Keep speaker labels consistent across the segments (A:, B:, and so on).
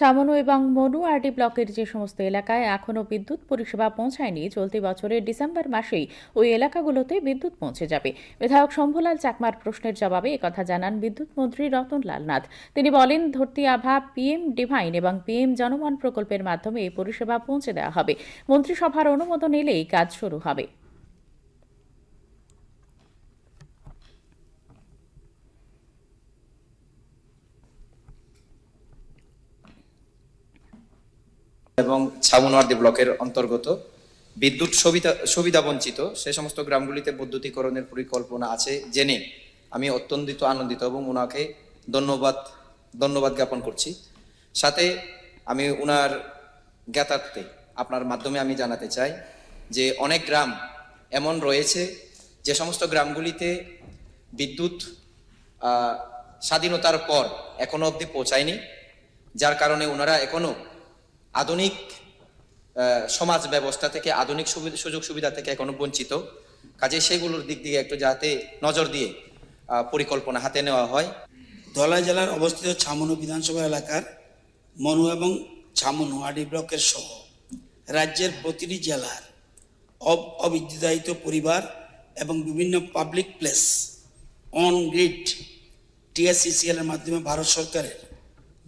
A: চামনু এবং মনু মনুয়ারডি ব্লকের যে সমস্ত এলাকায় এখনও বিদ্যুৎ পরিষেবা পৌঁছায়নি, চলতি বছরের ডিসেম্বর মাসেই ওই এলাকাগুলোতে বিদ্যুৎ পৌঁছে যাবে। বিধায়ক শম্ভুলাল চাকমার প্রশ্নের জবাবে একথা জানান বিদ্যুৎ মন্ত্রী রতনলাল নাথ। তিনি বলেন, ধরতি আভা, পিএম ডিভাইন এবং পিএম জনমন প্রকল্পের মাধ্যমে এই পরিষেবা পৌঁছে দেওয়া হবে। মন্ত্রিসভার অনুমোদন এলেই কাজ শুরু হবে।
B: এবং ছাউনওয়ার্দি ব্লকের অন্তর্গত বিদ্যুৎ সুবিধা সুবিধা বঞ্চিত। সে সমস্ত গ্রামগুলিতে বৈদ্যুতিকরণের পরিকল্পনা আছে জেনে আমি অত্যন্ত আনন্দিত এবং ওনাকে ধন্যবাদ ধন্যবাদ জ্ঞাপন করছি। সাথে আমি ওনার জ্ঞাতার্থে আপনার মাধ্যমে আমি জানাতে চাই যে অনেক গ্রাম এমন রয়েছে যে সমস্ত গ্রামগুলিতে বিদ্যুৎ স্বাধীনতার পর এখনও অবধি পৌঁছায়নি, যার কারণে ওনারা এখনও আধুনিক সমাজ ব্যবস্থা থেকে, আধুনিক সুযোগ সুবিধা থেকে এখনও বঞ্চিত। কাজে সেগুলোর দিক দিয়ে একটু যাতে নজর দিয়ে পরিকল্পনা হাতে নেওয়া হয়।
C: ধলাই জেলার অবস্থিত ছামনু বিধানসভা এলাকার মনু এবং ছামনু আডি ব্লকের সহ রাজ্যের প্রতিটি জেলার অব- অবিদ্যুতায়িত পরিবার এবং বিভিন্ন public place on grid TSCCL এর মাধ্যমে ভারত সরকারের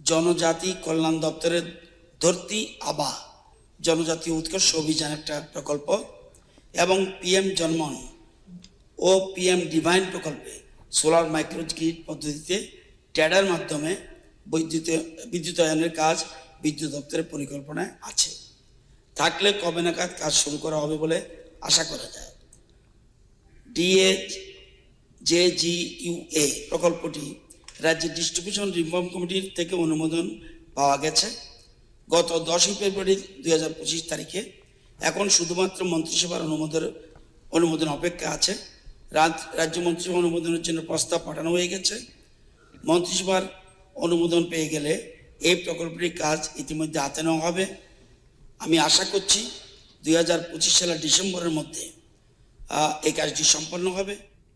C: জনজাতি কল্যাণ দপ্তরের ধরতি আবা জনজাতীয় উৎকর্ষ অভিযান একটা প্রকল্প, এবং পিএম জন্মন ও পিএম ডিভাইন প্রকল্পে সোলার মাইক্রো গ্রিড পদ্ধতিতে ট্যাডার মাধ্যমে বৈদ্যুত, বিদ্যুতায়নের কাজ বিদ্যুৎ দপ্তরের পরিকল্পনায় আছে। থাকলে কবে নাগাদ কাজ শুরু করা হবে বলে আশা করা যায়। ডিএ, জে জি ইউএ প্রকল্পটি রাজ্যের ডিস্ট্রিবিউশন রিফর্ম কমিটির থেকে অনুমোদন পাওয়া গেছে। গত দশই ফেব্রুয়ারি দুই হাজার পঁচিশ তারিখে এখন শুধুমাত্র মন্ত্রিসভার অনুমোদন অনুমোদন অপেক্ষা আছে। রাজ- রাজ্য মন্ত্রিসভা অনুমোদনের জন্য প্রস্তাব পাঠানো হয়ে গেছে। মন্ত্রিসভার অনুমোদন পেয়ে গেলে এই প্রকল্পটির কাজ ইতিমধ্যে হাতে নেওয়া হবে। আমি আশা করছি দুই হাজার পঁচিশ সালের ডিসেম্বরের মধ্যে এই কাজটি সম্পন্ন হবে।